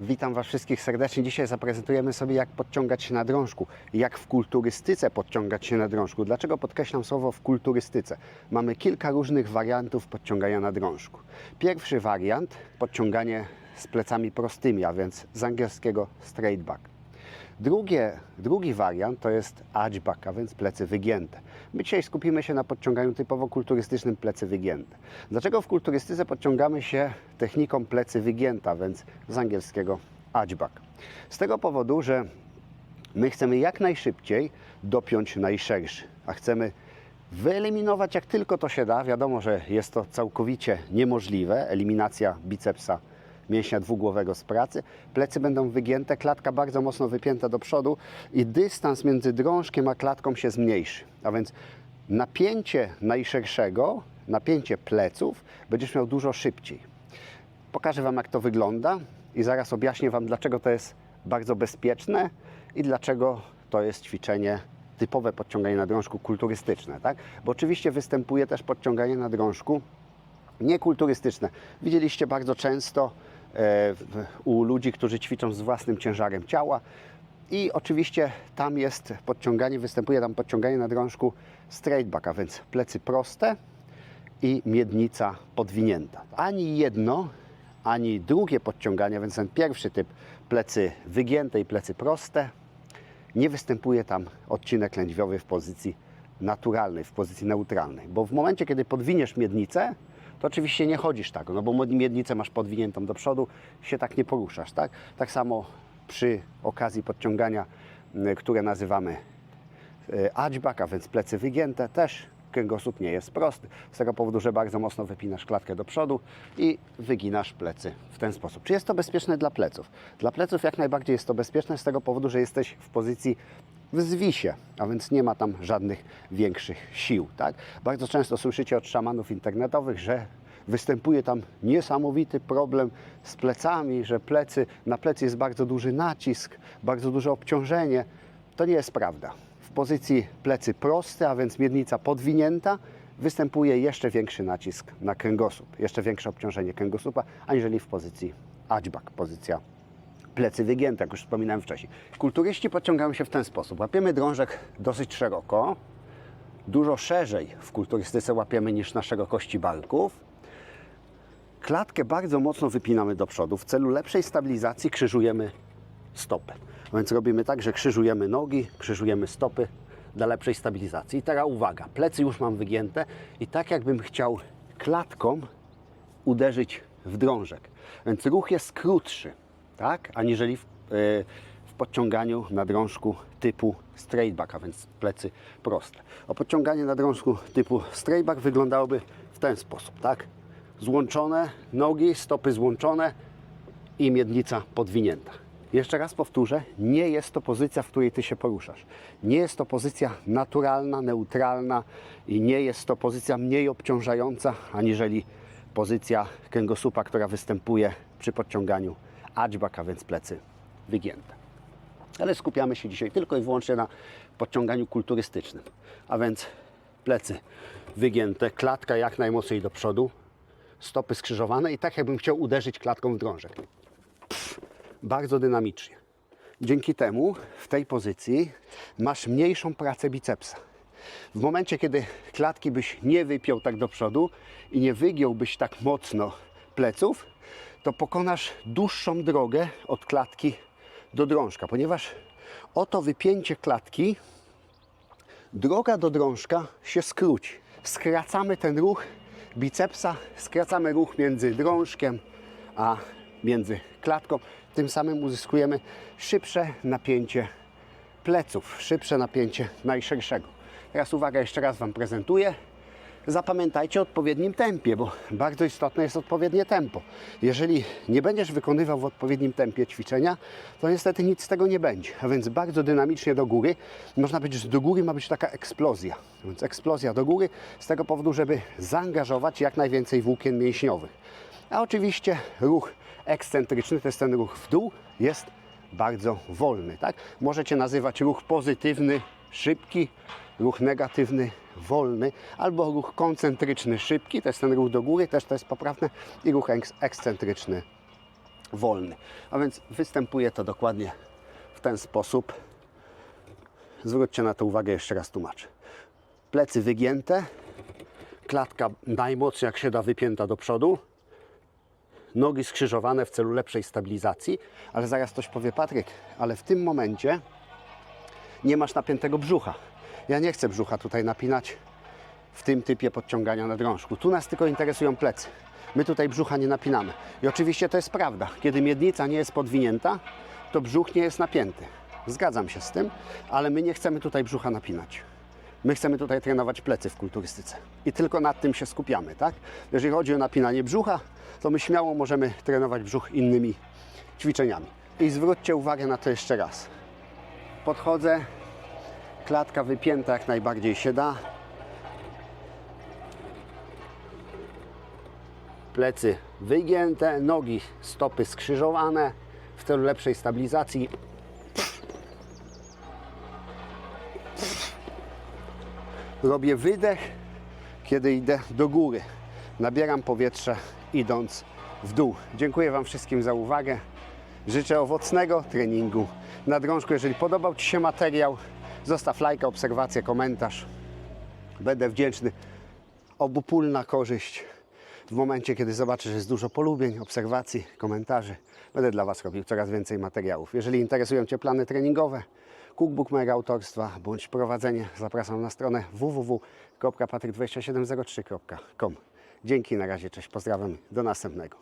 Witam Was wszystkich serdecznie. Dzisiaj zaprezentujemy sobie, jak podciągać się na drążku, jak w kulturystyce podciągać się na drążku. Dlaczego podkreślam słowo w kulturystyce? Mamy kilka różnych wariantów podciągania na drążku. Pierwszy wariant podciąganie z plecami prostymi, a więc z angielskiego straight back. Drugie, drugi wariant to jest archback, a więc plecy wygięte. My dzisiaj skupimy się na podciąganiu typowo kulturystycznym plecy wygięte. Dlaczego w kulturystyce podciągamy się techniką plecy wygięta, więc z angielskiego archback? Z tego powodu, że my chcemy jak najszybciej dopiąć najszerszy, a chcemy wyeliminować jak tylko to się da. Wiadomo, że jest to całkowicie niemożliwe, eliminacja bicepsa mięśnia dwugłowego z pracy. Plecy będą wygięte, klatka bardzo mocno wypięta do przodu i dystans między drążkiem a klatką się zmniejszy. A więc napięcie najszerszego, napięcie pleców będziesz miał dużo szybciej. Pokażę Wam, jak to wygląda i zaraz objaśnię Wam, dlaczego to jest bardzo bezpieczne i dlaczego to jest ćwiczenie typowe podciąganie na drążku kulturystyczne. Tak? Bo oczywiście występuje też podciąganie na drążku niekulturystyczne. Widzieliście bardzo często u ludzi, którzy ćwiczą z własnym ciężarem ciała. I oczywiście tam jest podciąganie, występuje tam podciąganie na drążku straight back, więc plecy proste i miednica podwinięta. Ani jedno, ani drugie podciąganie, więc ten pierwszy typ plecy wygięte i plecy proste, nie występuje tam odcinek lędźwiowy w pozycji naturalnej, w pozycji neutralnej. Bo w momencie, kiedy podwiniesz miednicę, to oczywiście nie chodzisz tak, no bo miednicę masz podwiniętą do przodu, się tak nie poruszasz, tak? Tak samo przy okazji podciągania, które nazywamy y, archback, a więc plecy wygięte, też kręgosłup nie jest prosty. Z tego powodu, że bardzo mocno wypinasz klatkę do przodu i wyginasz plecy w ten sposób. Czy jest to bezpieczne dla pleców? Dla pleców jak najbardziej jest to bezpieczne z tego powodu, że jesteś w pozycji w zwisie, a więc nie ma tam żadnych większych sił. Tak? Bardzo często słyszycie od szamanów internetowych, że występuje tam niesamowity problem z plecami, że plecy, na plecy jest bardzo duży nacisk, bardzo duże obciążenie. To nie jest prawda. W pozycji plecy proste, a więc miednica podwinięta, występuje jeszcze większy nacisk na kręgosłup, jeszcze większe obciążenie kręgosłupa, aniżeli w pozycji archback, pozycja plecy wygięte, jak już wspominałem wcześniej. Kulturyści podciągają się w ten sposób. Łapiemy drążek dosyć szeroko, dużo szerzej w kulturystyce łapiemy niż na szerokości balków. Klatkę bardzo mocno wypinamy do przodu. W celu lepszej stabilizacji krzyżujemy stopy. A Więc robimy tak, że krzyżujemy nogi, krzyżujemy stopy dla lepszej stabilizacji. I teraz uwaga, plecy już mam wygięte i tak jakbym chciał klatką uderzyć w drążek. Więc ruch jest krótszy, tak, aniżeli w, e, w podciąganiu na drążku typu straight back, a więc plecy proste. O podciąganie na drążku typu straight back wyglądałoby w ten sposób, tak? Złączone nogi, stopy złączone i miednica podwinięta. Jeszcze raz powtórzę, nie jest to pozycja, w której ty się poruszasz. Nie jest to pozycja naturalna, neutralna i nie jest to pozycja mniej obciążająca aniżeli pozycja kręgosłupa, która występuje przy podciąganiu archback, a więc plecy wygięte. Ale skupiamy się dzisiaj tylko i wyłącznie na podciąganiu kulturystycznym, a więc plecy wygięte, klatka jak najmocniej do przodu, stopy skrzyżowane i tak jakbym chciał uderzyć klatką w drążek bardzo dynamicznie. Dzięki temu w tej pozycji masz mniejszą pracę bicepsa. W momencie, kiedy klatki byś nie wypiął tak do przodu i nie wygiąłbyś tak mocno pleców, to pokonasz dłuższą drogę od klatki do drążka, ponieważ oto wypięcie klatki droga do drążka się skróci. Skracamy ten ruch bicepsa, skracamy ruch między drążkiem a między klatką. Tym samym uzyskujemy szybsze napięcie pleców, szybsze napięcie najszerszego. Teraz uwaga, jeszcze raz Wam prezentuję. Zapamiętajcie o odpowiednim tempie, bo bardzo istotne jest odpowiednie tempo. Jeżeli nie będziesz wykonywał w odpowiednim tempie ćwiczenia, to niestety nic z tego nie będzie. A więc bardzo dynamicznie do góry. Można powiedzieć, że do góry ma być taka eksplozja. A Więc eksplozja do góry z tego powodu, żeby zaangażować jak najwięcej włókien mięśniowych. A oczywiście ruch ekscentryczny, to jest ten ruch w dół, jest bardzo wolny. Tak? Możecie nazywać ruch pozytywny, szybki, ruch negatywny, wolny, albo ruch koncentryczny, szybki, to jest ten ruch do góry, też to jest poprawne, i ruch eks- ekscentryczny, wolny. A więc występuje to dokładnie w ten sposób. Zwróćcie na to uwagę, jeszcze raz tłumaczę. Plecy wygięte, klatka najmocniej jak się da wypięta do przodu, nogi skrzyżowane w celu lepszej stabilizacji, ale zaraz ktoś powie, Patryk, ale w tym momencie nie masz napiętego brzucha. Ja nie chcę brzucha tutaj napinać w tym typie podciągania na drążku. Tu nas tylko interesują plecy. My tutaj brzucha nie napinamy. I oczywiście to jest prawda. Kiedy miednica nie jest podwinięta, to brzuch nie jest napięty. Zgadzam się z tym, ale my nie chcemy tutaj brzucha napinać. My chcemy tutaj trenować plecy w kulturystyce. I tylko nad tym się skupiamy, tak? Jeżeli chodzi o napinanie brzucha, to my śmiało możemy trenować brzuch innymi ćwiczeniami. I zwróćcie uwagę na to jeszcze raz. Podchodzę, klatka wypięta jak najbardziej się da. Plecy wygięte, nogi, stopy skrzyżowane w celu lepszej stabilizacji. Robię wydech, kiedy idę do góry. Nabieram powietrze idąc w dół. Dziękuję Wam wszystkim za uwagę. Życzę owocnego treningu na drążku. Jeżeli podobał Ci się materiał, zostaw lajka, obserwację, komentarz. Będę wdzięczny. Obopólna korzyść. W momencie, kiedy zobaczę, że jest dużo polubień, obserwacji, komentarzy, będę dla Was robił coraz więcej materiałów. Jeżeli interesują Cię plany treningowe, cookbook mojego autorstwa bądź prowadzenie, zapraszam na stronę www.patryk2703.com. Dzięki, na razie, cześć, pozdrawiam, do następnego.